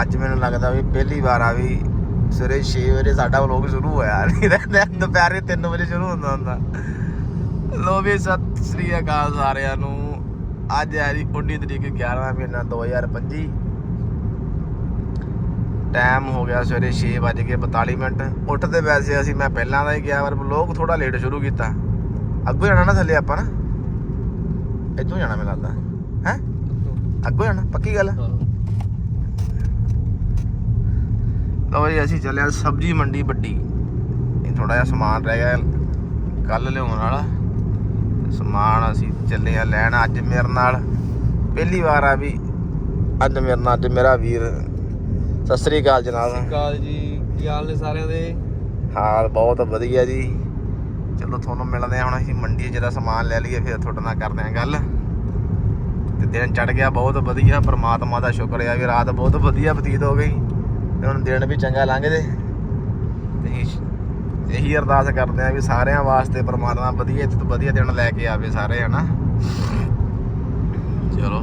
ਅੱਜ ਮੈਨੂੰ ਲੱਗਦਾ ਵੀ ਪਹਿਲੀ ਵਾਰ ਆ ਵੀ ਸਵੇਰੇ 6 ਵਜੇ ਸਾਡਾ ਵਲੋਗ ਸ਼ੁਰੂ ਹੋਇਆ। ਨਹੀਂ ਤਾਂ ਦੁਪਹਿਰੇ 3 ਵਜੇ ਸ਼ੁਰੂ ਹੁੰਦਾ ਹੁੰਦਾ। ਲੋ ਵੀ ਸਤਿ ਸ੍ਰੀ ਅਕਾਲ ਸਾਰਿਆਂ ਨੂੰ। ਅੱਜ ਹੈ ਜੀ 19 ਤਰੀਕ 11ਵਾਂ ਮਹੀਨਾ 2025 ਟਾਈਮ ਹੋ ਗਿਆ ਸਵੇਰੇ 6:42 ਮਿੰਟ। ਉੱਠਦੇ ਵੈਸੇ ਅਸੀਂ ਮੈਂ ਪਹਿਲਾਂ ਦਾ ਹੀ ਗਿਆ ਪਰ ਵਲੋਗ ਥੋੜਾ ਲੇਟ ਸ਼ੁਰੂ ਕੀਤਾ। ਅੱਗੋਂ ਜਾਣਾ ਨਾ ਥੱਲੇ ਆਪਾਂ ਨਾ। ਇੱਥੋਂ ਜਾਣਾ ਮੈਨੂੰ ਲੱਗਦਾ। ਹੈ? ਅੱਗੋਂ। ਜਾਣਾ ਪੱਕੀ ਗੱਲ? ਲਓ ਜੀ ਅਸੀਂ ਚੱਲੇ ਆ ਸਬਜ਼ੀ ਮੰਡੀ ਵੱਡੀ। ਇਹ ਥੋੜਾ ਜਿਹਾ ਸਮਾਨ ਰਹਿ ਗਿਆ ਕੱਲ ਲਿਆਉਣ ਵਾਲਾ। ਸਮਾਨ ਅਸੀਂ ਚੱਲੇ ਆ ਲੈਣ ਅੱਜ ਮੇਰੇ ਨਾਲ। ਪਹਿਲੀ ਵਾਰ ਆ ਵੀ ਅੱਜ ਮੇਰੇ ਨਾਲ ਅੱਜ ਮੇਰਾ ਵੀਰ। ਸਤਿ ਸ੍ਰੀ ਅਕਾਲ ਜਨਾਬ। ਕਾਲ ਜੀ ਕੀ ਹਾਲ ਨੇ ਸਾਰਿਆਂ ਦੇ? ਹਾਲ ਬਹੁਤ ਵਧੀਆ ਜੀ। ਚਲੋ ਤੁਹਾਨੂੰ ਮਿਲਦੇ ਆ ਹੁਣ ਅਸੀਂ ਮੰਡੀ ਜਿਹੜਾ ਸਮਾਨ ਲੈ ਲਈਏ ਫਿਰ ਤੁਹਾਡੇ ਨਾਲ ਕਰਦੇ ਆ ਗੱਲ। ਤੇ ਦਿਨ ਚੜ ਗਿਆ ਬਹੁਤ ਵਧੀਆ। ਪ੍ਰਮਾਤਮਾ ਦਾ ਸ਼ੁਕਰ ਹੈ ਵੀ ਰਾਤ ਬਹੁਤ ਵਧੀਆ ਬਤੀਤ ਹੋ ਗਈ। ਤੇ ਹੁਣ ਦਿਨ ਵੀ ਚੰਗਾ ਲੰਘ ਜੇ ਤੇ ਇਹੀ ਅਰਦਾਸ ਕਰਦੇ ਆ ਵੀ ਸਾਰਿਆਂ ਵਾਸਤੇ ਪ੍ਰਮਾਤਮਾ ਵਧੀਆ ਤੋਂ ਵਧੀਆ ਦਿਨ ਲੈ ਕੇ ਆਵੇ ਸਾਰੇ ਹਨਾ ਚਲੋ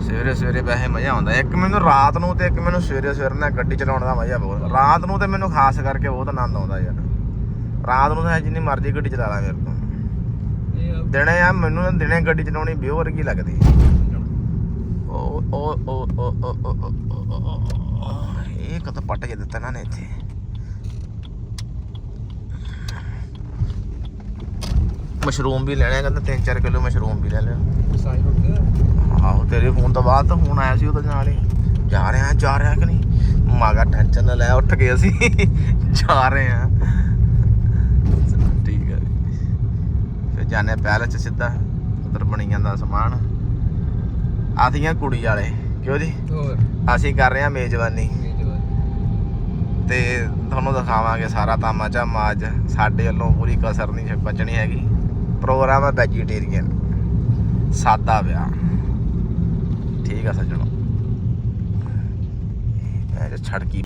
ਸਵੇਰੇ ਸਵੇਰੇ ਵੈਸੇ ਮਜ਼ਾ ਆਉਂਦਾ ਇੱਕ ਮੈਨੂੰ ਰਾਤ ਨੂੰ ਤੇ ਇੱਕ ਮੈਨੂੰ ਸਵੇਰੇ ਸਵੇਰੇ ਨਾਲ ਗੱਡੀ ਚਲਾਉਣ ਦਾ ਮਜ਼ਾ ਬਹੁਤ ਰਾਤ ਨੂੰ ਤੇ ਮੈਨੂੰ ਖਾਸ ਕਰਕੇ ਬਹੁਤ ਆਨੰਦ ਆਉਂਦਾ ਯਾਰ ਰਾਤ ਨੂੰ ਤਾਂ ਜਿੰਨੀ ਮਰਜ਼ੀ ਗੱਡੀ ਚਲਾ ਲਾ ਮੇਰੇ ਤੋਂ ਦਿਨੇ ਆ ਮੈਨੂੰ ਨਾ ਦਿਨੇ ਗੱਡੀ ਚਲਾਉਣੀ ਬਿਓ ਵਰਗੀ ਲੱਗਦੀ ਓ ਓ ਓ ਓ ਓ ਕੇ ਦਿੱਤਾ ਨਾ ਨੇ ਇੱਥੇ। ਮਸ਼ਰੂਮ ਵੀ ਲੈਣੇ ਕਹਿੰਦਾ 3-4 ਕਿਲੋ ਮਸ਼ਰੂਮ ਵੀ ਲੈ ਗਿਆ ਆਹੋ ਤੇਰੇ ਫੋਨ ਤੋਂ ਬਾਅਦ ਤਾਂ ਫੋਨ ਆਇਆ ਸੀ ਉਹਦੇ ਨਾਲ ਹੀ। ਜਾ ਰਹੇ ਆ ਜਾ ਰਹੇ ਆ ਕਿ ਨਹੀਂ? ਮਾਗਾ ਟੈਨਸ਼ਨ ਨਾ ਲੈ ਉੱਠ ਗਏ ਅਸੀਂ। ਜਾ ਰਹੇ ਆ। ਠੀਕ ਹੈ। ਫਿਰ ਜਾਣੇ ਪਹਿਲੇ ਚ ਸਿੱਧਾ ਉਧਰ ਬਣੀ ਜਾਂਦਾ ਸਮਾਨ। ਆਥੀਆਂ ਕੁੜੀ ਵਾਲੇ। ਕਿਉਂ ਜੀ? ਹੋਰ? ਅਸੀਂ ਕਰ ਰਹੇ ਆ ਮੇਜ਼ਬਾਨੀ। ਤੇ ਤੁਹਾਨੂੰ ਦਿਖਾਵਾਂਗੇ ਸਾਰਾ ਤਾਮਾ ਝਾਮਾ ਅੱਜ ਸਾਡੇ ਵੱਲੋਂ ਪੂਰੀ ਕਸਰ ਨਹੀਂ ਬਚਣੀ ਹੈਗੀ। ਪ੍ਰੋਗਰਾਮ ਹੈ ਵੈਜੀਟੇਰੀਅਨ ਸਾਦਾ ਵਿਆਹ। ਠੀਕ ਆ ਸੱਜਣੋ। ਇਹ ਛੜਕੀ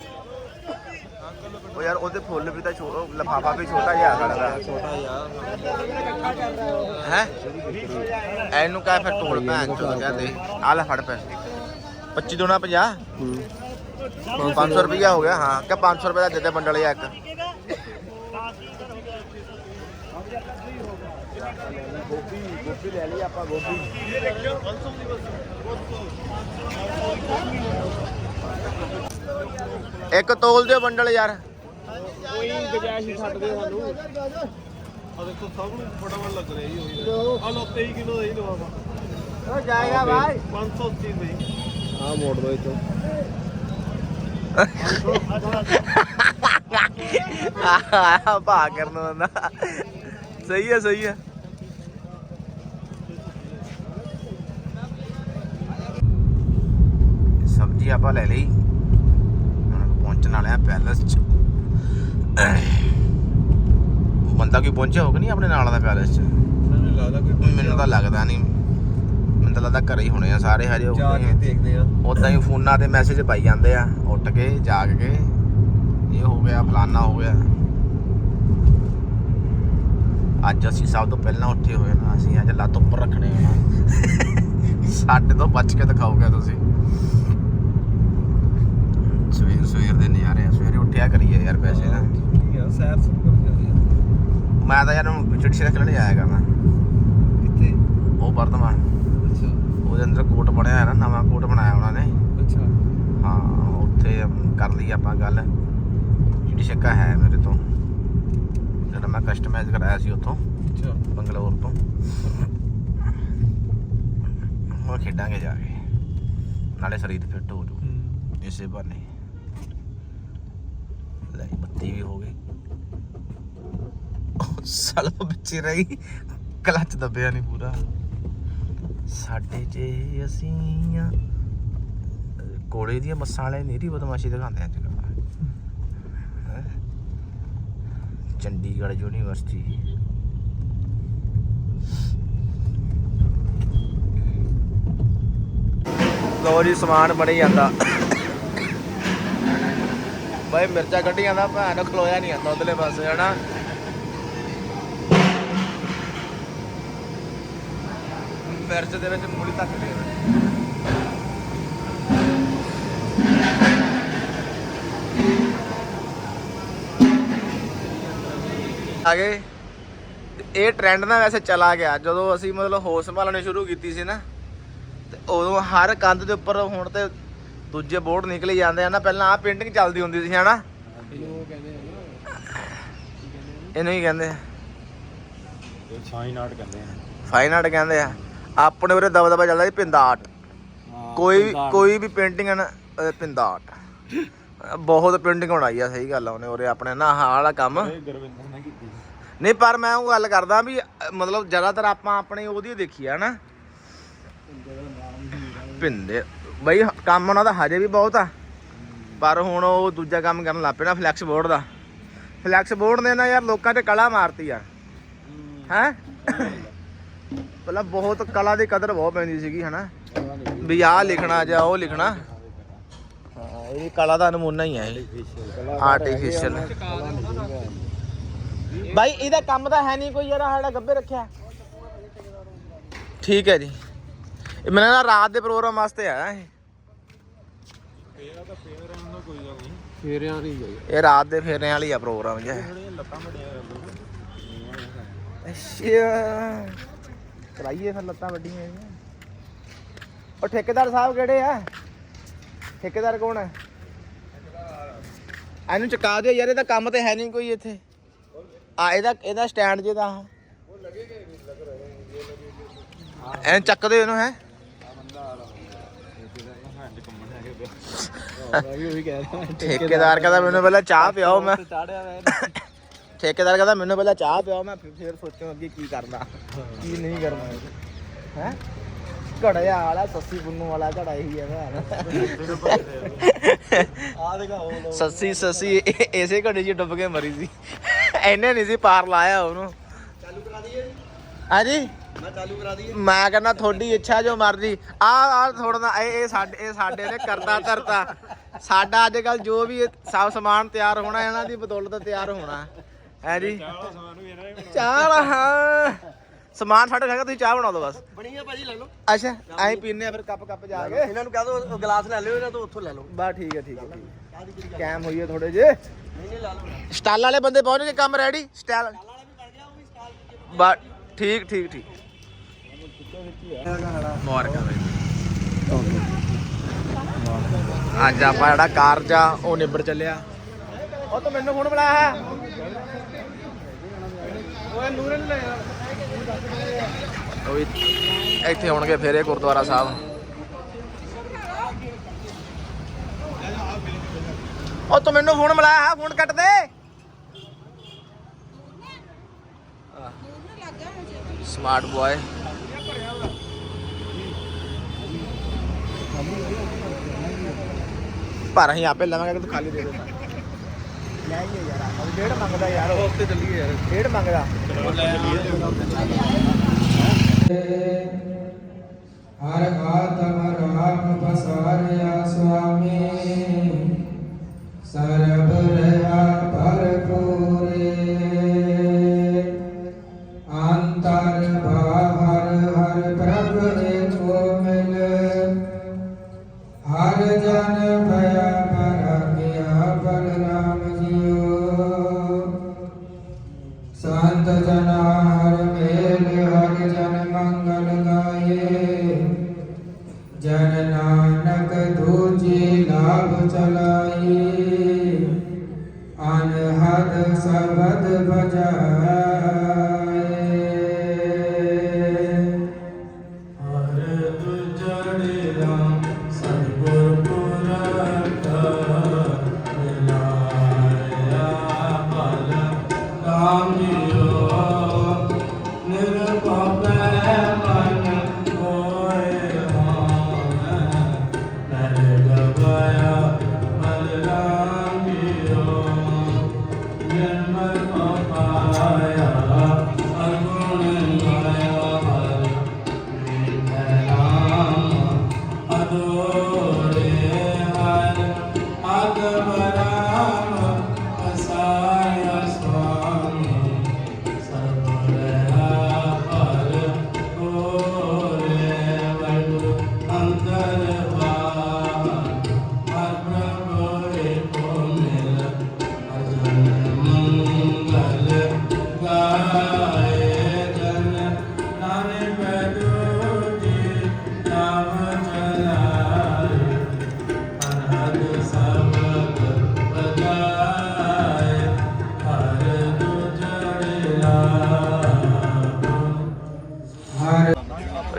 ਉਹ ਯਾਰ ਉਹਦੇ ਫੁੱਲ ਵੀ ਤਾਂ ਛੋਟਾ ਲਫਾਫਾ ਵੀ ਛੋਟਾ ਜਿਹਾ ਖੜਦਾ ਛੋਟਾ ਯਾਰ ਹੈ? ਇਹਨੂੰ ਕਾ ਫਿਰ ਟੋਲ ਭੈਣ ਚੋਦ ਕਹਿੰਦੇ ਆ ਲੈ ਫੜ ਪੈਸੇ 25 ਦੋਣਾ 50 500 ਰੁਪਇਆ ਹੋ ਗਿਆ ਹਾਂ। ਕਿ 500 ਰੁਪਏ ਦਾ ਦੇ ਦੇ ਬੰਡਲ ਇੱਕ। ਗੋਭੀ ਗੋਭੀ ਲੈ ਲਈ ਆਪਾਂ ਗੋਭੀ ਇੱਕ ਤੋਲ ਦਿਓ ਬੰਡਲ ਯਾਰ। ਕੋਈ ਗਜਾਇਸ਼ ਛੱਡ ਦੇ ਸਾਨੂੰ। ਆ ਦੇਖੋ ਸਭ ਨੂੰ ਫਟਾਫਟ ਲੱਗ ਰਿਹਾ ਜੀ ਹੋਈ ਆ ਲੋ 23 ਕਿਲੋ ਦਾ ਹੀ ਲਵਾਵਾ ਜਾਏਗਾ ਭਾਈ 580 ਦੇ ਆ ਮੋੜ ਦੋ ਇਤੋਂ ਆਇਆ ਭਾ ਕਰਨ ਬੰਦਾ ਸਹੀ ਹੈ ਸਹੀ ਹੈ ਸਬਜ਼ੀ ਆਪਾਂ ਲੈ ਲਈ। ਹੁਣ ਪਹੁੰਚਣ ਵਾਲੇ ਆ ਪੈਲਸ ਚ। ਬੰਦਾ ਕੋਈ ਪਹੁੰਚਿਆ ਹੋਗਾ ਨਹੀਂ ਆਪਣੇ ਨਾਲ ਦਾ ਪੈਲਸ ਚ? ਮੈਨੂੰ ਲੱਗਦਾ ਕੋਈ ਮੈਨੂੰ ਤਾਂ ਲੱਗਦਾ ਨਹੀਂ। ਤਾਂ ਲੱਗਦਾ ਘਰੇ ਹੀ ਹੋਣੇ ਆ ਸਾਰੇ ਹਜੇ ਜਾ ਕੇ ਦੇਖਦੇ ਆ। ਉਦਾਂ ਹੀ ਫੋਨਾਂ ਤੇ ਮੈਸੇਜ ਪਾਈ ਜਾਂਦੇ ਆ ਉੱਠ ਕੇ ਜਾਗ ਕੇ। ਇਹ ਹੋ ਗਿਆ ਫਲਾਨਾ ਹੋ ਗਿਆ। ਅੱਜ ਅਸੀਂ ਸਭ ਤੋਂ ਪਹਿਲਾਂ ਉੱਠੇ ਹੋਏ ਨਾ ਅਸੀਂ ਅੱਜ ਲੱਤ ਉੱਪਰ ਰੱਖਣੇ ਆ। ਸਾਡੇ ਤੋਂ ਬਚ ਕੇ ਦਿਖਾਓਗੇ ਤੁਸੀਂ। ਸਵੇਰ ਸਵੇਰ ਦੇ ਨਜ਼ਾਰੇ ਆ ਸਵੇਰੇ ਉੱਠਿਆ ਕਰੀਏ ਯਾਰ ਪੈਸੇ ਨਾ ਸੈਰ ਮੈਂ ਤਾਂ ਯਾਰ ਸਿਰ ਖੇਲਣ ਜਾਇਆ ਕਰਨਾ ਕਿੱਥੇ? ਉਹ ਵਰਤਮਾਨ ਉਹਦੇ ਅੰਦਰ ਕੋਟ ਬਣਿਆ ਹੈ ਨਾ ਨਵਾਂ ਕੋਟ ਬਣਾਇਆ ਉਹਨਾਂ ਨੇ। ਅੱਛਾ। ਹਾਂ ਉੱਥੇ ਕਰ ਲਈ ਆਪਾਂ ਗੱਲ। ਜਿਹੜੀ ਸ਼ੱਕਾ ਹੈ ਮੇਰੇ ਤੋਂ। ਜਿਹੜਾ ਮੈਂ ਕਸਟਮਾਈਜ਼ ਕਰਾਇਆ ਸੀ ਉੱਥੋਂ ਅੱਛਾ। ਬੰਗਲੌਰ ਤੋਂ। ਹੁਣ ਖੇਡਾਂਗੇ ਜਾ ਕੇ। ਨਾਲੇ ਸਰੀਰ ਫਿੱਟ ਹੋ ਜੂ ਇਸੇ ਬਹਾਨੇ। ਲੈ ਬੱਤੀ ਵੀ ਹੋ ਗਈ। ਸਾਲੋ ਹੀ ਰਹੀ। ਕਲੱਚ ਦੱਬਿਆ ਨਹੀਂ ਪੂਰਾ। ਸਾਡੇ ਜੇ ਅਸੀਂ ਆ, ਕੋਲੇ ਦੀਆਂ ਬੱਸਾਂ ਵਾਲੇ ਨੀਰੀ ਬਦਮਾਸ਼ੀ ਦਿਖਾਉਂਦੇ ਅੱਜ ਕੱਲ੍ਹ। ਚੰਡੀਗੜ੍ਹ ਯੂਨੀਵਰਸਿਟੀ। ਲੋ ਜੀ, ਸਮਾਨ ਬਣੀ ਜਾਂਦਾ। ਬਾਈ ਮਿਰਚਾ ਕੱਢੀ ਜਾਂਦਾ ਭੈਣ ਖਲੋਇਆ ਨਹੀਂ ਜਾਂਦਾ ਉਧਰਲੇ ਪਾਸੇ, ਹਨਾ? ਮਿਰਚ ਦੇ ਵਿੱਚ ਮੂਲੀ ਤੱਕ ਦੇ ਆਗੇ ਇਹ ਟ੍ਰੈਂਡ ਨਾ ਵੈਸੇ ਚਲਾ ਗਿਆ। ਜਦੋਂ ਅਸੀਂ ਮਤਲਬ ਹੋਸ਼ ਸੰਭਾਲਣੀ ਸ਼ੁਰੂ ਕੀਤੀ ਸੀ ਨਾ ਤੇ ਉਦੋਂ ਹਰ ਕੰਧ ਦੇ ਉੱਪਰ ਹੁਣ ਤੇ ਦੂਜੇ ਬੋਰਡ ਨਿਕਲੇ ਜਾਂਦੇ ਆ ਨਾ ਪਹਿਲਾਂ ਆ ਪੇਂਟਿੰਗ ਚੱਲਦੀ ਹੁੰਦੀ ਸੀ ਹਨਾ? ਇਹਨੂੰ ਹੀ ਕਹਿੰਦੇ ਆ। ਫਾਈਨ ਆਰਟ ਕਹਿੰਦੇ ਆ। ਫਾਈਨ ਆਰਟ ਕਹਿੰਦੇ ਆ। ਆਪਣੇ ਉਰੇ ਦਬਾ ਦਬਾ ਚੱਲਦਾ ਸੀ ਪਿੰਦਾ ਆਰਟ। ਕੋਈ ਕੋਈ ਵੀ ਪੇਂਟਿੰਗ ਹੈ ਪਿੰਦਾ ਆਰਟ। ਬਹੁਤ ਪੇਂਟਿੰਗ ਬਣਾਈ ਆ ਸਹੀ ਗੱਲ ਆ ਉਹਨੇ ਉਰੇ ਆਪਣੇ ਨਾ ਆਹ ਵਾਲਾ ਕੰਮ। ਨਹੀਂ ਪਰ ਮੈਂ ਉਹ ਗੱਲ ਕਰਦਾ ਵੀ ਮਤਲਬ ਜ਼ਿਆਦਾਤਰ ਆਪਾਂ ਆਪਣੀ ਉਹਦੀ ਦੇਖੀ ਆ ਨਾ। ਪਿੰਦੇ ਬਈ ਕੰਮ ਉਹਨਾਂ ਦਾ ਹਜੇ ਵੀ ਬਹੁਤ ਆ। ਪਰ ਹੁਣ ਉਹ ਦੂਜਾ ਕੰਮ ਕਰਨ ਲੱਗ ਨਾ ਫਲੈਕਸ ਬੋਰਡ ਦਾ। ਫਲੈਕਸ ਬੋਰਡ ਨੇ ਨਾ ਯਾਰ ਲੋਕਾਂ ਤੇ ਕਲਾ ਮਾਰਤੀ ਆ। ਹੈ। ਪਹਿਲਾਂ ਬਹੁਤ ਕਲਾ ਦੀ ਕਦਰ ਬਹੁਤ ਪੈਂਦੀ ਸੀਗੀ, ਹਨਾ? ਵੀ ਆਹ ਲਿਖਣਾ ਜਾਂ ਉਹ ਲਿਖਣਾ। ਹਾਂ, ਇਹ ਕਲਾ ਦਾ ਨਮੂਨਾ ਹੀ ਆ ਇਹ। ਆਰਟੀਫੀਸ਼ੀਅਲ ਬਾਈ, ਇਹਦਾ ਕੰਮ ਤਾਂ ਹੈ ਨਹੀਂ ਕੋਈ ਯਾਰ ਸਾਡਾ ਗੱਬੇ ਰੱਖਿਆ। ਠੀਕ ਹੈ ਜੀ। ਇਹ ਮੈਨੂੰ ਨਾ ਰਾਤ ਦੇ ਪ੍ਰੋਗਰਾਮ ਵਾਸਤੇ ਆਇਆ ਇਹ। ਫੇਰਾ ਤਾਂ ਫੇਰ ਇਹਨਾਂ ਕੋਈ ਗੱਲ ਨਹੀਂ ਫੇਰਿਆਂ ਨਹੀਂ ਇਹ ਰਾਤ ਦੇ ਫੇਰਿਆਂ ਵਾਲੀ ਆ ਪ੍ਰੋਗਰਾਮ ਜਿਹਾ ਲੱਤਾਂ ਵੱਡੀਆਂ ਅੱਛਾ। ਕਰਾਈਏ ਫਿਰ ਲੱਤਾਂ ਵੱਡੀਆਂ ਇਹਦੀਆਂ। ਉਹ ਠੇਕੇਦਾਰ ਸਾਹਿਬ ਕਿਹੜੇ ਆ? ਠੇਕੇਦਾਰ ਕੌਣ ਹੈ ਇਹਨੂੰ ਚੁਕਾ ਦਿਓ ਯਾਰ ਇਹਦਾ ਕੰਮ ਤੇ ਹੈ ਨਹੀਂ ਕੋਈ ਇੱਥੇ। ਆ ਇਹਦਾ ਇਹਦਾ ਸਟੈਂਡ ਜਿਹਦਾ ਐਨ ਚੱਕ ਦਿਓ ਇਹਨੂੰ ਹੈ। ਉਹੀ ਠੇਕੇਦਾਰ ਕਹਿੰਦਾ ਮੈਨੂੰ ਪਹਿਲਾਂ ਚਾਹ ਪਿਆਓ ਮੈਂ। ਚਾੜਿਆ ਮੈਂ ਠੇਕੇਦਾਰ ਕਹਿੰਦਾ ਮੈਨੂੰ ਪਹਿਲਾਂ ਚਾਹ ਪਿਆਓ ਮੈਂ ਫਿਰ- ਫਿਰ ਸੋਚਾਂ ਅੱਗੇ ਕੀ ਕਰਨਾ। ਕੀ ਨਹੀਂ ਕਰਨਾ ਹੈ? ਘੜਿਆ ਵਾਲਾ ਸੱਸੀ ਪੁੰਨੂ ਵਾਲਾ ਘੜਾ ਇਹੀ ਹੈ ਆ ਦਿਖਾਓ ਲੋ ਸੱਸੀ ਸੱਸੀ ਇਸੇ ਘੜੇ 'ਚ ਡੁੱਬ ਕੇ ਮਰੀ ਸੀ। ਇਹਨੇ ਨਹੀਂ ਸੀ ਪਾਰ ਲਾਇਆ ਉਹਨੂੰ। ਚਾਲੂ ਕਰਾ ਦਈਏ ਹਾਂਜੀ? ਮੈਂ ਚਾਲੂ ਕਰਾ ਦਈਏ। ਮੈਂ ਕਹਿੰਦਾ ਤੁਹਾਡੀ ਇੱਛਾ ਜੋ ਮਰਜ਼ੀ। ਆ ਆ ਥੋੜਾ ਇਹ ਇਹ ਸਾਡੇ ਇਹ ਸਾਡੇ ਨੇ ਕਰਤਾ ਧਰਤਾ। ਸਾਡਾ ਅੱਜ ਕੱਲ ਜੋ ਵੀ ਇਹ ਸਭ ਸਮਾਨ ਤਿਆਰ ਹੋਣਾ ਇਹਨਾਂ ਦੀ ਬਦੌਲਤ ਤਿਆਰ ਹੋਣਾ। ਹੈ ਜੀ। ਚਾਹ ਸਮਾਨ ਵੀ ਇਹਨਾਂ ਨੇ ਚਾਹ ਹਾਂ। ਸਮਾਨ ਸਾਡੇ ਹੈਗਾ ਤੁਸੀਂ ਚਾਹ ਬਣਾ ਦਿਓ ਬਸ। ਬਣੀ ਆ ਭਾਜੀ ਲੈ ਲਓ। ਅੱਛਾ ਐਂ ਪੀਨੇ ਆ ਫਿਰ ਕੱਪ ਕੱਪ ਜਾ ਕੇ। ਇਹਨਾਂ ਨੂੰ ਕਹਿ ਦੋ ਗਲਾਸ ਲੈ ਲਿਓ ਇਹਨਾਂ ਤੋਂ ਉੱਥੋਂ ਲੈ ਲਓ। ਬਸ ਠੀਕ ਹੈ ਠੀਕ ਹੈ ਠੀਕ ਹੈ। ਕੈਮ ਹੋਈਏ ਥੋੜੇ ਜੇ ਨਹੀਂ ਨਹੀਂ ਲਾ ਲਓ। ਸਟਾਲ ਵਾਲੇ ਬੰਦੇ ਪਹੁੰਚ ਗਏ ਕੰਮ ਰੈਡੀ ਸਟਾਲ ਵਾਲਾ। ਵੀ ਕਰ ਗਿਆ ਉਹ ਵੀ ਸਟਾਲ ਬਸ ਠੀਕ ਠੀਕ ਠੀਕ। ਮੁਬਾਰਕਾਂ ਬਈ। ਅੱਜ ਆਪਾਂ ਜਿਹੜਾ ਕਾਰਜ ਆ ਉਹ ਨਿਬੜ ਚੱਲਿਆ। ਉਹ ਤਾਂ ਮੈਨੂੰ ਫੋਨ ਬੁਲਾਇਆ ਓਏ ਨੂਰੇ ਲੈ ਉਹ ਵੀ ਇੱਥੇ ਹੋਣਗੇ ਫੇਰੇ ਗੁਰਦੁਆਰਾ ਸਾਹਿਬ। ਉਹ ਤੂੰ ਮੈਨੂੰ ਫੋਨ ਮਿਲਾਇਆ ਫੋਨ ਕੱਟ ਦੇ। ਸਮਾਰਟ ਬੁਆਏ ਪਰ ਅਸੀਂ ਆਪੇ ਲਵਾਂਗੇ ਕਿ ਤੂੰ ਖਾਲੀ ਦੇ ਦੇ। ਲੈ ਹੀ ਯਾਰ ਉਹ ਡੇਢ ਮੰਗਦਾ ਯਾਰ ਉਹ। ਉੱਤੇ ਚੱਲੀਏ ਯਾਰ। ਡੇਢ ਮੰਗਦਾ। ਚਲੋ ਲੈ ਹਰ ਆਤਮ ਰਾਮ ਪਸਾਰਿਆ ਸੁਆਮੀ। ਸਰਬ ਰਹਾ ਭਰਪੂਰੇ। Amen.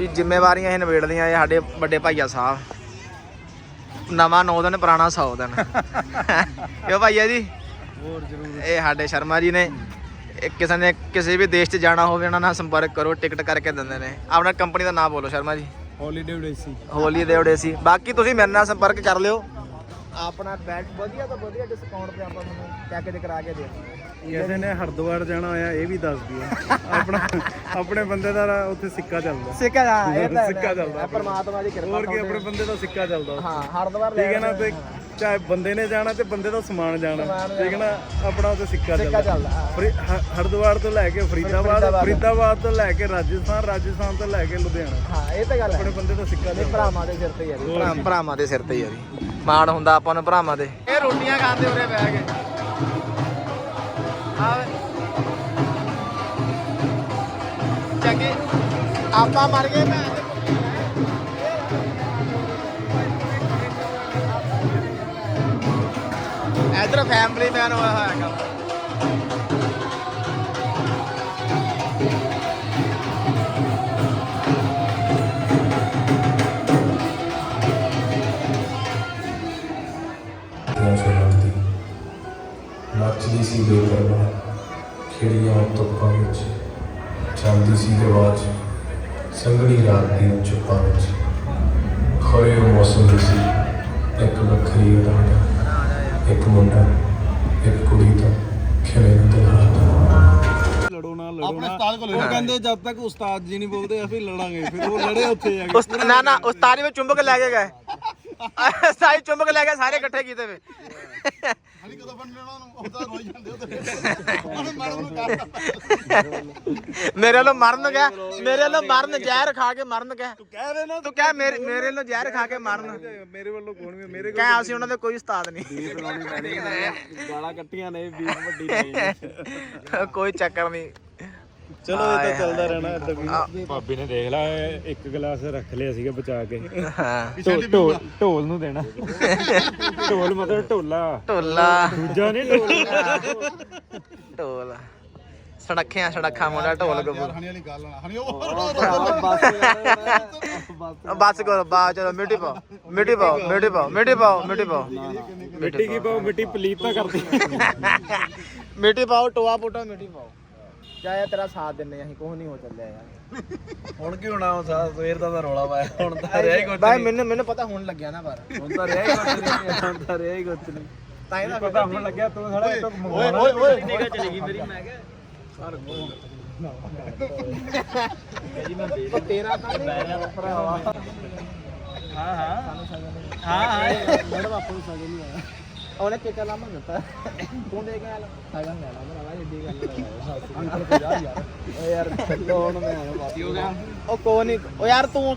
ਜ਼ਿੰਮੇਵਾਰੀਆਂ ਇਹ ਨਿਬੇੜਦੀਆਂ ਇਹ ਸਾਡੇ ਵੱਡੇ ਭਾਈਆ ਸਾਹਿਬ। ਨਵਾਂ 9 ਦਿਨ ਪੁਰਾਣਾ 100 ਦਿਨ। ਕਿਉਂ ਭਾਈਆ ਜੀ? ਹੋਰ ਜ਼ਰੂਰ। ਇਹ ਸਾਡੇ ਸ਼ਰਮਾ ਜੀ ਨੇ ਇਹ ਕਿਸੇ ਨੇ ਕਿਸੇ ਵੀ ਦੇਸ਼ 'ਚ ਜਾਣਾ ਹੋਵੇ ਉਹਨਾਂ ਨਾਲ ਸੰਪਰਕ ਕਰੋ ਟਿਕਟ ਕਰਕੇ ਦਿੰਦੇ ਨੇ। ਆਪਣਾ ਕੰਪਨੀ ਦਾ ਨਾਮ ਬੋਲੋ ਸ਼ਰਮਾ ਜੀ। ਹੌਲੀਡੇ ਉਡੇਸੀ ਹੋਲੀ ਦੇ ਉਡੇ ਸੀ ਬਾਕੀ ਤੁਸੀਂ ਮੇਰੇ ਨਾਲ ਸੰਪਰਕ ਕਰ ਲਿਓ। ਆਪਣਾ ਬੈਟ ਵਧੀਆ ਤੋਂ ਵਧੀਆ ਡਿਸਕਾਊਂਟ ਤੇ ਆਪਾਂ ਤੁਹਾਨੂੰ ਪੈਕੇਜ ਕਰਾ ਕੇ ਦੇ ਕਿਸੇ ਨੇ ਹਰਿਦੁਆਰ ਜਾਣਾ ਹੋਇਆ ਇਹ ਵੀ ਦੱਸ ਦਿਓ। ਆਪਣਾ ਆਪਣੇ ਬੰਦੇ ਦਾ ਉੱਥੇ ਸਿੱਕਾ ਚੱਲਦਾ। ਸਿੱਕਾ ਦਾ ਇਹ ਤਾਂ ਸਿੱਕਾ ਚੱਲਦਾ ਪਰਮਾਤਮਾ ਦੀ ਕਿਰਪਾ ਹੋਰ ਕੀ ਆਪਣੇ ਬੰਦੇ ਦਾ ਸਿੱਕਾ ਚੱਲਦਾ ਹਾਂ ਹਰਦਵਾਰ ਠੀਕ ਹੈ ਨਾ ਤੇ ਚਾਹੇ ਬੰਦੇ ਨੇ ਜਾਣਾ ਤੇ ਬੰਦੇ ਦਾ ਸਮਾਨ ਜਾਣਾ। ਠੀਕ ਹੈ ਨਾ ਆਪਣਾ ਉੱਥੇ ਸਿੱਕਾ ਚੱਲਦਾ। ਹਾਂ। ਹ- ਹਰਿਦੁਆਰ ਤੋਂ ਲੈ ਕੇ ਫਰੀਦਾਬਾਦ ਫਰੀਦਾਬਾਦ। ਤੋਂ ਲੈ ਕੇ ਰਾਜਸਥਾਨ ਰਾਜਸਥਾਨ ਤੋਂ ਲੈ ਕੇ ਲੁਧਿਆਣਾ। ਹਾਂ ਇਹ ਤਾਂ ਗੱਲ ਹੈ। ਆਪਣੇ ਬੰਦੇ ਦਾ ਸਿੱਕਾ ਚੱਲਦਾ। ਭਰਾਵਾਂ ਦੇ ਸਿਰ ਤੇ ਹੀ ਭਰਾ ਭਰਾਵਾਂ ਦੇ ਸਿਰ ਤੇ ਹੀ ਜੀ। ਮਾਣ ਹੁੰਦਾ ਆਪਾਂ ਨੂੰ ਭਰਾਵਾਂ ਦੇ। ਇਹ ਰੋਟੀਆਂ ਖਾਂਦੇ ਉਰੇ ਬਹਿ ਕੇ। ਚੰਗੇ। ਆਪਾਂ ਮਰ ਗਏ, ਮੈਂ ਇਧਰ ਫੈਮਿਲੀ ਮੈਨ ਹੋਇਆ ਹੋਇਆ ਹੈਗਾ ਦੀਆਂ ਸੁਣਦੀ ਨੱਚਦੀ ਸੀ ਬੇਪਰਵਾਹ ਖਿੜੀਆਂ ਧੁੱਪਾਂ ਵਿੱਚ। ਚੱਲਦੀ ਸੀ ਰਿਵਾਜ ਸੰਗੜੀ ਰਾਤ ਦੀ ਚੁੱਪਾਂ ਵਿੱਚ। ਖੋਏ ਮੌਸਮ ਸੀ ਇੱਕ ਵੱਖਰੀ ਉਡਾਨ ਇੱਕ ਮੁੰਡਾ ਇੱਕ ਕੁੜੀ ਨਾ ਤਿਉਹਾਰ ਦਾ ਲੜੋ ਨਾ ਲੜੋ ਆਪਣੇ ਉਸਤਾਦ ਕੋਲ ਉਹ ਕਹਿੰਦੇ ਜਦ ਤੱਕ ਉਸਤਾਦ ਜੀ ਨਹੀਂ ਬੋਲਦੇ ਅਸੀਂ ਲੜਾਂਗੇ। ਫਿਰ ਉਹ ਲੜੇ ਉੱਥੇ ਜਾ ਕੇ। ਨਾ ਨਾ ਉਸਤਾਦ ਵਿੱਚ ਚੁੰਬਕ ਲੈ ਕੇ ਗਏ। ਸਾਈ ਚੁੰਬਕ ਲੈ ਕੇ ਸਾਰੇ ਇਕੱਠੇ ਕੀਤੇ ਵੇ। ਮੇਰੇ ਵੱਲੋਂ ਮਰਨ ਗਿਆ ਮੇਰੇ ਵੱਲੋਂ ਮਰਨ ਜ਼ਹਿਰ ਖਾ ਕੇ ਮਰਨ ਗਿਆ ਕਹਿ ਰਹੇ ਨਾ ਤੂੰ ਕਹਿ ਮੇਰੇ ਮੇਰੇ ਵੱਲੋਂ ਜ਼ਹਿਰ ਖਾ ਕੇ ਮਰਨ। ਮੇਰੇ ਵੱਲੋਂ ਕੋਣ ਵੀ ਮੇਰੇ ਕਹਿ ਅਸੀਂ ਉਹਨਾਂ ਦੇ ਕੋਈ ਉਸਤਾਦ ਨਹੀਂ। ਗਾਲਾਂ ਕੱਟੀਆਂ ਨੇ ਵੀ ਵੱਡੀ ਕੋਈ ਚੱਕਰ ਨਹੀਂ। ਚਲੋ ਇਹ ਤਾਂ ਚੱਲਦਾ ਰਹਿਣਾ ਏਦਾਂ ਵੀ। ਭਾਬੀ ਨੇ ਦੇਖ ਲਾ ਇੱਕ ਗਲਾਸ ਰੱਖ ਲਿਆ ਸੀਗਾ ਬਚਾ ਕੇ। ਹਾਂ। ਢੋਲ ਢੋਲ ਢੋਲ ਨੂੰ ਦੇਣਾ। ਢੋਲ ਮਤਲਬ ਢੋਲਾ। ਢੋਲਾ। ਦੂਜਾ ਨਹੀਂ ਢੋਲ। ਢੋਲ। ਸੜੱਖਿਆਂ ਸੜੱਖਾਂ ਮੁੰਡਾ ਢੋਲ ਗੱਭਰੂ ਬਸ। ਕਰੋ ਬਾ ਚਲੋ ਮਿੱਟੀ ਪਾਓ ਮਿੱਟੀ ਪਾਓ ਮਿੱਟੀ ਪਾਓ ਮਿੱਟੀ ਪਾਓ ਮਿੱਟੀ ਪਾਓ। ਮਿੱਟੀ ਕੀ ਪਾਓ ਮਿੱਟੀ ਪਲੀਤ ਤਾਂ ਕਰਦੀ। ਮਿੱਟੀ ਪਾਓ ਟੋਆ ਪੁੱਟੋ ਮਿੱਟੀ ਪਾਓ। ਜਾਇਆ ਤੇਰਾ ਸਾਥ ਦਿੰਨੇ ਅਸੀਂ ਕੁਝ ਨਹੀਂ ਹੋ ਚੱਲਿਆ ਯਾਰ। ਹੁਣ ਕੀ ਹੋਣਾ ਹੁਣ ਸਾਰਾ ਸਵੇਰ ਦਾ ਤਾਂ ਰੌਲਾ ਪਾਇਆ ਹੁਣ ਤਾਂ ਰਿਹਾ ਹੀ ਕੁਛ ਬਾਈ ਮੈਨੂੰ ਮੈਨੂੰ ਪਤਾ ਹੁਣ ਲੱਗਿਆ ਨਾ ਪਰ। ਹੁਣ ਤਾਂ ਰਿਹਾ ਹੀ ਕੁਛ ਨਹੀਂ ਹੁਣ ਤਾਂ ਰਿਹਾ ਹੀ ਕੁਛ ਨਹੀਂ। ਤਾਂ ਇਹਦਾ ਪਤਾ ਹੁਣ ਲੱਗਿਆ ਤੂੰ ਸਾਲਾ ਇਹ ਤਾਂ ਓਏ ਓਏ ਓਏ। ਨਿਗਾ ਚਲੀ ਗਈ ਮੇਰੀ ਮੈਂ ਕਿਹਾ। ਉਹ ਤੇਰਾ ਤਾਂ ਨਹੀਂ। ਭਰਾਵਾ। ਹਾਂ ਹਾਂ। ਹਾਂ ਹਾਂ। ਮੈਡਮ ਆਪਾਂ ਨੂੰ ਸਗਨ ਨਹੀਂ ਆਇਆ। ਉਹਨੇ ਟਿਕਾ ਲਾਮਾ ਦਿੱਤਾ। ਤੂੰ ਦੇ ਕੇ ਆਇਆ ਸਗਨ ਲੈਣਾ ਭਰਾਵਾ ਏਡੀ ਗੱਲ ਅੰਕਲ ਕੋ ਜਾ ਯਾਰ। ਓ ਯਾਰ ਛੱਡੋ ਹੁਣ ਮੈਂ ਗਿਆ? ਉਹ ਕੋ ਨਹੀਂ ਓ ਯਾਰ ਤੂੰ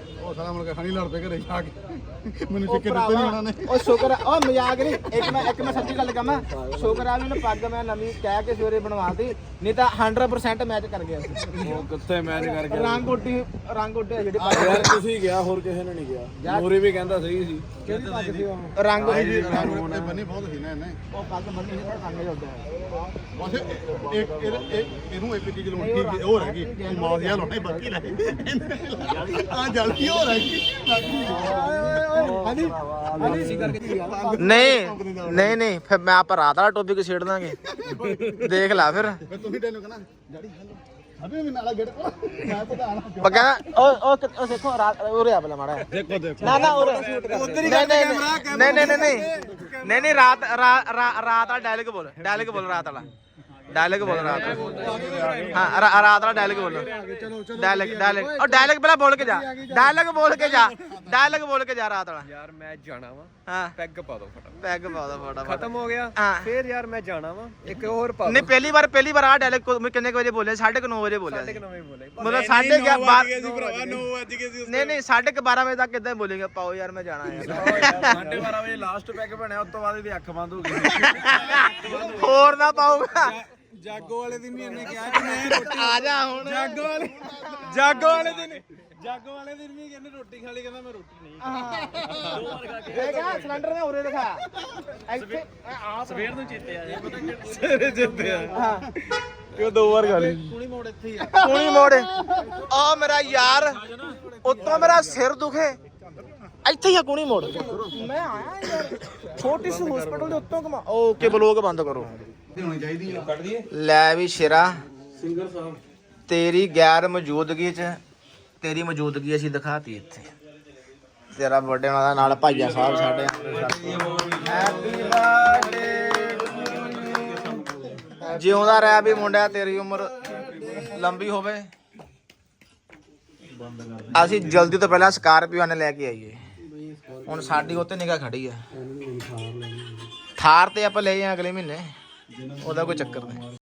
ਉਹ ਸਾਲਾ ਮੁੜ ਕੇ ਖਣੀ ਲੜ ਪਏ ਘਰੇ ਜਾ ਕੇ। ਮੈਨੂੰ ਉਹ ਸਿੱਕੇ ਦਿੱਤੇ ਨਹੀਂ ਉਹਨਾਂ ਨੇ। ਉਹ ਸ਼ੁਕਰ ਹੈ- ਉਹ ਮਜ਼ਾਕ ਨਹੀਂ ਇੱਕ ਮੈਂ ਇੱਕ ਮੈਂ ਸੱਚੀ ਗੱਲ ਕਹਾਂ ਸ਼ੁਕਰ ਆ ਵੀ ਉਹਨੇ ਪੱਗ ਮੈਂ ਨਵੀਂ ਕਹਿ ਕੇ ਸਵੇਰੇ ਬਣਵਾਤੀ ਨਹੀਂ ਤਾਂ 100% ਮੈਚ ਕਰ ਗਿਆ ਸੀ। ਉਹ ਕਿੱਥੇ ਮੈਚ ਕਰ ਰੰਗ ਉੱਡੀ ਰੰਗ ਉੱਡੇ ਜਿਹੜੀ ਪੱਗ। ਯਾਰ ਤੁਸੀਂ ਗਿਆ ਹੋਰ ਕਿਸੇ ਨੇ ਨਹੀਂ ਗਿਆ। ਮੋਰੇ ਵੀ ਕਹਿੰਦਾ ਸਹੀ ਸੀ ਕਿਹੜੀ ਪੱਗ ਸੀ ਉਹ? ਰੰਗ ਉੱਡੀ ਬੰਨੀ ਬਹੁਤ ਸੀ ਨਾ ਇਹਨੇ। ਉਹ ਪੱਗ ਬੰਨੀ ਸੀ ਤਾਂ ਰੰਗ ਉੱਡਿਆ ਬਸ ਇੱਕ ਇਹਨੂੰ ਇੱਕ ਚੀਜ਼ ਲਾਉਣੀ ਉਹ ਰਹਿ ਗਈ। ਮਾਲ ਜਿਹਾ ਲਾਉਣਾ ਬਾਕੀ ਰਹਿ ਆ ਜਲਦੀ ਹੋ ਰਹੀ ਹਾਂਜੀ ਹਾਂਜੀ ਸੀ ਕਰਕੇ ਨਹੀਂ ਨਹੀਂ ਨਹੀਂ ਫਿਰ ਮੈਂ ਆਪਾਂ ਰਾਤ ਵਾਲਾ ਟੌਪਿਕ ਛੇੜ ਦਾਂਗੇ ਦੇਖ ਲੈ ਫਿਰ। ਫਿਰ ਤੁਸੀਂ ਤੈਨੂੰ ਕਹਣਾ ਡੈਡੀ ਹੈਲੋ ਅਬੇ ਮੈਂ ਨਾਲਾ ਗੇਟ ਕੋਲ ਮੈਂ ਪਤਾ ਆਣਾ ਬੱਗਾ ਉਹ ਉਹ ਉਹ ਦੇਖੋ ਰਾਤ ਉਰੇ ਆ ਬਲਾ ਮਾੜਾ ਜਿਹਾ। ਦੇਖੋ ਦੇਖੋ। ਨਾ ਨਾ ਉਰੇ। ਉਧਰ ਹੀ ਨਹੀਂ ਨਹੀਂ ਨਹੀਂ। ਨਹੀਂ ਨਹੀਂ ਨਹੀਂ ਨਹੀਂ। ਰਾਤ ਰਾ- ਰਾ- ਰਾਤ ਵਾਲਾ ਡਾਇਲੌਗ ਬੋਲ ਡਾਇਲੌਗ ਬੋਲ ਰਾਤ ਵਾਲਾ। ਡਾਇਲੌਗ ਬੋਲ ਰਾਤ ਵਾਲਾ ਹਾਂ ਰਾ- ਰਾਤ ਵਾਲਾ ਡਾਇਲੌਗ ਬੋਲ। ਡਾਇਲੌਗ ਡਾਇਲੌਗ ਉਹ ਡਾਇਲੌਗ ਪਹਿਲਾਂ ਬੋਲ ਕੇ ਜਾ। ਡਾਇਲੌਗ ਬੋਲ ਕੇ ਜਾ। ਡਾਇਲੌਗ ਬੋਲ ਕੇ ਜਾ ਰਾਤ ਵਾਲਾ। ਯਾਰ ਮੈਂ ਜਾਣਾ ਵਾ। ਹਾਂ। ਪੈਗ ਪਾ ਦੋ ਫਟਾਫਟ। ਪੈਗ ਪਾ ਦੋ ਫਟਾਫਟ। ਖਤਮ ਹੋ ਗਿਆ। ਹਾਂ। ਫੇਰ ਯਾਰ ਮੈਂ ਜਾਣਾ ਵਾ। ਇੱਕ ਹੋਰ ਪਾ ਨਹੀਂ ਪਹਿਲੀ ਵਾਰ ਪਹਿਲੀ ਵਾਰ ਆ ਡਾਇਲੌਗ ਕਿੰਨੇ ਕੁ ਵਜੇ ਬੋਲਿਆ? 9:30 ਵਜੇ ਬੋਲਿਆ ਸੀ। ਨਵੇਂ ਬੋਲੇ ਮਤਲਬ ਸਾਢੇ ਗਿਆ ਬਾਰ ਭਰਾਵਾ 9 ਵਜ ਸੀ ਨਹੀਂ ਨਹੀਂ ਸਾਢੇ ਕੁ 12 ਵਜੇ ਤੱਕ ਕਿੱਦਾਂ ਬੋਲੇਗਾ। ਪਾਓ ਯਾਰ ਮੈਂ ਜਾਣਾ ਯਾਰ। 12:30 ਵਜੇ ਲਾਸਟ ਪੈਗ ਬਣਿਆ ਉਸ ਤੋਂ ਬਾਅਦ ਇਹਦੀ ਅੱਖ ਬੰਦ ਹੋ ਗਈ। ਹੋਰ ਨਾ ਪਾਊਗਾ। ਜਾਗੋ ਵਾਲੇ ਦਿਨ ਵੀ ਇਹਨੇ ਕਿਹਾ ਕਿ ਮੈਂ ਰੋਟੀ ਆ ਜਾ ਹੁਣ। ਜਾਗੋ ਵਾਲੇ ਜਾਗੋ ਵਾਲੇ ਦਿਨ ਜਾਗੋ ਵਾਲੇ ਦਿਨ ਵੀ ਕਹਿੰਦੇ ਰੋਟੀ ਖਾ ਲਈ ਕਹਿੰਦਾ ਮੈਂ ਰੋਟੀ ਨਹੀਂ ਇਹ ਕਹਾ ਸਿਲੰਡਰ ਨੇ ਉਰੇ ਦਿਖਾ। ਇੱਥੇ ਆ ਸਵੇਰ ਨੂੰ ਚੇਤੇ ਆ ਜਾਏ। ਸਵੇਰੇ ਜਿੱਤੇ ਆ ਹਾਂ। ਕਿਉਂ ਦੋ ਵਾਰ ਖਾ ਲਈ? ਕੁਣੀ ਮੋੜ ਇੱਥੇ ਹੀ ਆ। ਕੁਣੀ ਮੋੜ। ਆ ਮੇਰਾ ਯਾਰ ਉੱਤੋਂ ਮੇਰਾ ਸਿਰ ਦੁਖੇ। ਇੱਥੇ ਹੀ ਆ ਕੁਣੀ ਮੋੜ। ਮੈਂ ਆਇਆ ਯਾਰ ਛੋਟੀ ਸੀ ਹਸਪੀਟਲ ਦੇ ਉੱਤੋਂ ਕਮਾ ਓਕੇ ਬਲੋਗ ਬੰਦ ਕਰੋ। ਹੋਣੀ ਚਾਹੀਦੀ ਆ। ਕੱਢ ਦਈਏ। ਲੈ ਵੀ ਸ਼ੇਰਾ ਸਿੰਗਰ ਸਾਹਿਬ। ਤੇਰੀ ਗੈਰ ਮੌਜੂਦਗੀ 'ਚ ਤੇਰੀ ਮੌਜੂਦਗੀ ਅਸੀਂ ਦਿਖਾਤੀ ਇੱਥੇ। ਤੇਰਾ ਬਰਥਡੇ ਉਹਨਾਂ ਦਾ ਨਾਲ ਭਾਈਆ ਸਾਹਿਬ ਸਾਡੇ। ਹੈਪੀ ਬਰਥਡੇ ਜਿਉਂਦਾ ਰਹਿ ਵੀ ਮੁੰਡਿਆ ਤੇਰੀ ਉਮਰ ਲੰਬੀ ਹੋਵੇ। ਅਸੀਂ ਜਲਦੀ ਤੋਂ ਪਹਿਲਾਂ ਸਕਾਰਪੀਓ ਨੇ ਲੈ ਕੇ ਆਈਏ। ਹੁਣ ਸਾਡੀ ਉੱਤੇ ਨਿਗਾਹ ਖੜੀ ਆ। ਥਾਰ ਤੇ ਆਪਾਂ ਲੈ ਜਾਏ ਅਗਲੇ ਮਹੀਨੇ। ਉਹਦਾ ਕੋਈ ਚੱਕਰ ਨਹੀਂ।